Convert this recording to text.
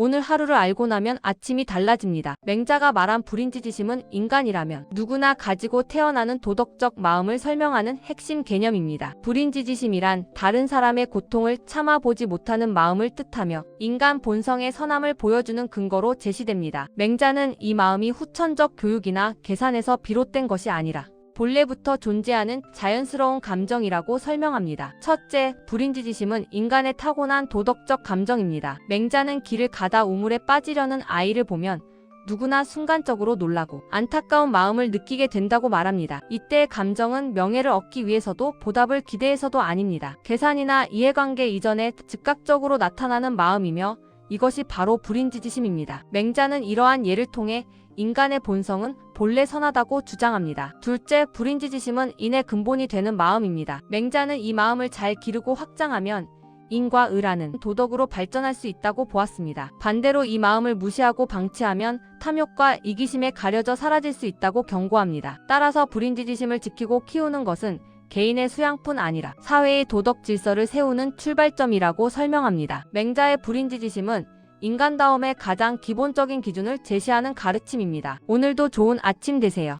오늘 하루를 알고 나면 아침이 달라집니다. 맹자가 말한 불인지지심은 인간이라면 누구나 가지고 태어나는 도덕적 마음을 설명하는 핵심 개념입니다. 불인지지심이란 다른 사람의 고통을 참아보지 못하는 마음을 뜻하며 인간 본성의 선함을 보여주는 근거로 제시됩니다. 맹자는 이 마음이 후천적 교육이나 계산에서 비롯된 것이 아니라 본래부터 존재하는 자연스러운 감정이라고 설명합니다. 첫째, 불인지지심은 인간의 타고난 도덕적 감정입니다. 맹자는 길을 가다 우물에 빠지려는 아이를 보면 누구나 순간적으로 놀라고 안타까운 마음을 느끼게 된다고 말합니다. 이때의 감정은 명예를 얻기 위해서도 보답을 기대해서도 아닙니다. 계산이나 이해관계 이전에 즉각적으로 나타나는 마음이며 이것이 바로 불인지지심입니다. 맹자는 이러한 예를 통해 인간의 본성은 본래 선하다고 주장합니다. 둘째, 불인지지심은 인의 근본이 되는 마음입니다. 맹자는 이 마음을 잘 기르고 확장하면 인과 의라는 도덕으로 발전할 수 있다고 보았습니다. 반대로 이 마음을 무시하고 방치하면 탐욕과 이기심에 가려져 사라질 수 있다고 경고합니다. 따라서 불인지지심을 지키고 키우는 것은 개인의 수양뿐 아니라 사회의 도덕 질서를 세우는 출발점이라고 설명합니다. 맹자의 불인지지심은 인간다움의 가장 기본적인 기준을 제시하는 가르침입니다. 오늘도 좋은 아침 되세요.